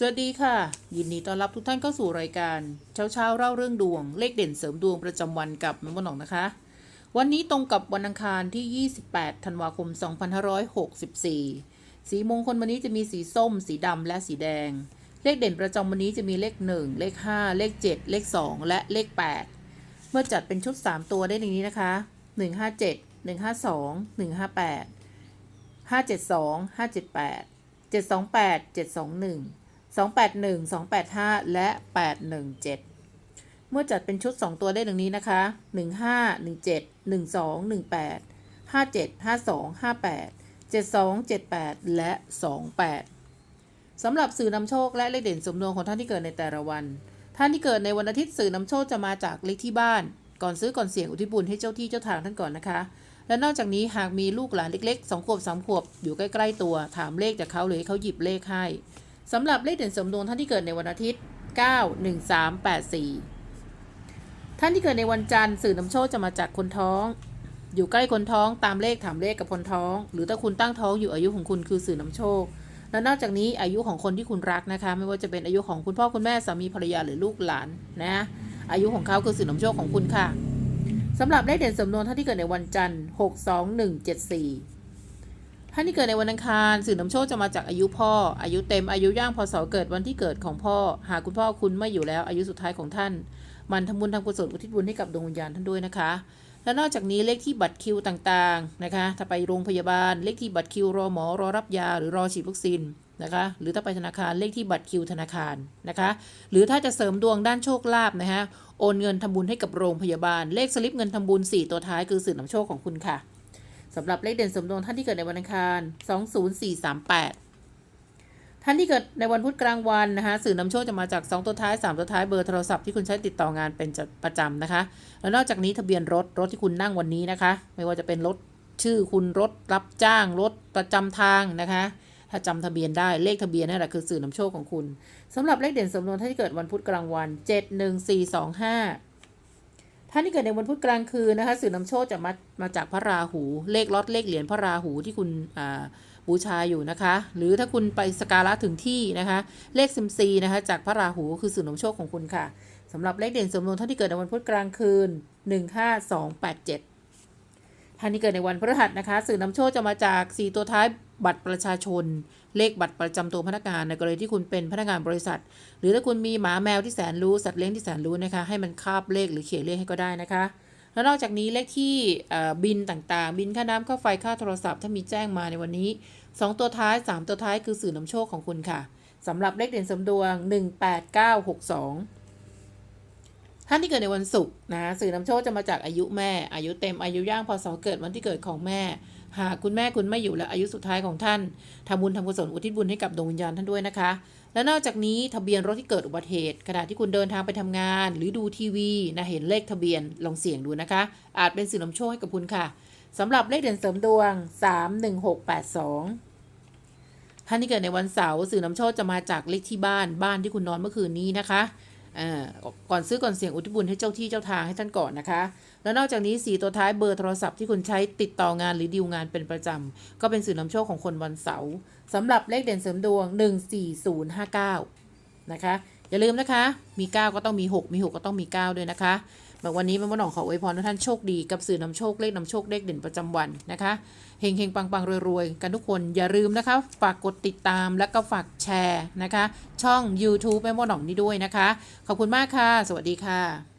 สวัสดีค่ะ ยินดีต้อนรับทุกท่านเข้าสู่รายการ เช้าเช้าเล่าเรื่องดวง เลขเด่นเสริมดวงประจำวันกับแมมนหนองนะคะ วันนี้ตรงกับวันอังคารที่ 28 ธันวาคม 2564 สีมงคลวันนี้จะมีสีส้ม สีดำและสีแดง เลขเด่นประจำวันนี้จะมีเลข 1 เลข 5 เลข 7 เลข 2 และเลข 8 เมื่อจัดเป็นชุด 3 ตัวได้ดังนี้นะคะ 157 152 158 572 578 728 721 281 285 และ 817 เมื่อจัดเป็นชุด 2 ตัวได้ดังนี้นะคะ 15 17 12 18 57 52 58 72 78 และ 28 สำหรับสื่อนำโชคและเลขเด่นสมดวงของท่านที่เกิดในแต่ละวัน ท่านที่เกิดในวันอาทิตย์สื่อนำโชคจะมาจากเลขที่บ้าน ก่อนซื้อก่อนเสี่ยงอุทิศบุญให้เจ้าที่เจ้าทางท่านก่อนนะคะ และนอกจากนี้หากมีลูกหลานเล็กๆ 2 ขวบ 3 ขวบ อยู่ใกล้ ๆ ตัว ถามเลขจากเขาเลยเขาหยิบเลขให้ สำหรับเลขเด่นสมดวงท่านที่เกิดในวันอาทิตย์ 9 1 3 8 4 ท่านที่เกิดในวันจันทร์สื่อนำโชคจะมาจากคนท้อง อยู่ใกล้คนท้องตามเลขถามเลขกับคนท้อง หรือถ้าคุณตั้งท้องอยู่อายุของคุณคือสื่อนำโชค และนอกจากนี้อายุของคนที่คุณรักนะคะ ไม่ว่าจะเป็นอายุของคุณพ่อคุณแม่สามีภรรยาหรือลูกหลานนะอายุของเขาคือสื่อนำโชคของคุณค่ะสำหรับเลขเด่นสมดวงท่านที่เกิดในวันจันทร์ 6 2 1 7 4 ท่านที่เกิดในวันอังคารสื่อนำโชคจะมาจากอายุพ่อ อายุเต็มอายุย่างพศเกิดวันที่เกิดของพ่อ หากคุณพ่อคุณไม่อยู่แล้วอายุสุดท้ายของท่าน มันทำบุญทำกุศลอุทิศบุญให้กับดวงวิญญาณท่านด้วยนะคะ และนอกจากนี้เลขที่บัตรคิวต่างๆนะคะ ถ้าไปโรงพยาบาลเลขที่บัตรคิวรอหมอรอรับยาหรือรอฉีดวัคซีนนะคะหรือถ้าไปธนาคารเลขที่บัตรคิวธนาคารนะคะหรือถ้าจะเสริมดวงด้านโชคลาภนะคะโอนเงินทำบุญให้กับโรงพยาบาลเลขสลิปเงินทำบุญ 4 ตัวท้ายคือสื่อนำโชคของคุณค่ะ สำหรับเลขเด่นสมดวงท่านที่เกิดในวันอังคาร 20438 ท่านที่เกิดในวันพุธกลางวันนะคะสื่อนำโชคจะมาจาก 2 ตัวท้าย 3 ตัวท้ายเบอร์โทรศัพท์ที่คุณใช้ติดต่องานเป็นประจำนะคะ แล้วนอกจากนี้ทะเบียนรถรถที่คุณนั่งวันนี้นะคะ ไม่ว่าจะเป็นรถชื่อคุณรถรับจ้างรถประจำทางนะคะ ถ้าจำทะเบียนได้เลขทะเบียนนั่นแหละคือสื่อนำโชคของคุณสำหรับเลขเด่นสมดวงท่านที่เกิดวันพุธกลางวัน 71425 ท่านที่เกิดในวันพุธกลางคืนนะคะสื่อนำโชคจะมามาจากพระราหู เลขล็อตเลขเหรียญพระราหูที่คุณบูชาอยู่นะคะ หรือถ้าคุณไปสกการะถึงที่นะคะ เลขซิมซีนะคะจากพระราหูคือสื่อนำโชคของคุณค่ะสำหรับเลขเด่นสมดวงท่านที่เกิดในวันพุธกลางคืน 15287ท่านที่เกิดในวันพฤหัสนะคะ สื่อนำโชคจะมาจาก 4 ตัวท้าย บัตรประชาชน เลขบัตรประจำตัวพนักงานในกรณีที่คุณเป็นพนักงานบริษัท หรือถ้าคุณมีหมาแมวที่แสนรู้สัตว์เลี้ยงที่แสนรู้นะคะ ให้มันคาบเลขหรือเขียนเลขให้ก็ได้นะคะ แล้วนอกจากนี้เลขที่บินต่างๆ บินค่าน้ำค่าไฟค่าโทรศัพท์ถ้ามีแจ้งมาในวันนี้ 2 ตัวท้าย 3 ตัวท้ายคือสื่อนำโชคของคุณค่ะสำหรับเลขเด่นสมดวง 18962ท่านที่เกิดในวันศุกร์นะสื่อนำโชคจะมาจากอายุแม่ อายุเต็มอายุย่างพศเกิดวันที่เกิดของแม่ หากคุณแม่คุณไม่อยู่และอายุสุดท้ายของท่านทำบุญทำกุศลอุทิศบุญให้กับดวงวิญญาณท่านด้วยนะคะ และนอกจากนี้ทะเบียนรถที่เกิดอุบัติเหตุ ขณะที่คุณเดินทางไปทำงาน หรือดูทีวีนะเห็นเลขทะเบียนลองเสี่ยงดูนะคะ อาจเป็นสื่อนำโชคให้กับคุณค่ะสำหรับเลขเด่นเสริมดวง 31682ท่านที่เกิดในวันเสาร์สื่อนำโชคจะมาจากเลขที่บ้านบ้านที่คุณนอนเมื่อคืนนี้นะคะ ก่อนซื้อก่อนเสี่ยงอุทิศบุญให้เจ้าที่เจ้าทางให้ท่านก่อนนะคะ แล้วนอกจากนี้สีตัวท้ายเบอร์โทรศัพท์ที่คุณใช้ติดต่องานหรือดีลงานเป็นประจำ ก็เป็นสื่อนำโชคของคนวันเสาร์สำหรับเลขเด่นเสริมดวง 14059 นะคะ อย่าลืมนะคะ มี 9 ก็ต้องมี 6 มี 6 ก็ต้องมี 9 ด้วยนะคะ แบบวันนี้แม่หนองขออวยพรทุกท่านโชคดีกับสื่อนำโชคเลขนำโชคเลขเด่นประจำวันนะคะเฮงเฮงปังปังรวยๆ กันทุกคนอย่าลืมนะคะ ฝากกดติดตามและก็ฝากแชร์นะคะ ช่อง YouTube แม่หนองนี้ด้วยนะคะ ขอบคุณมากค่ะ สวัสดีค่ะ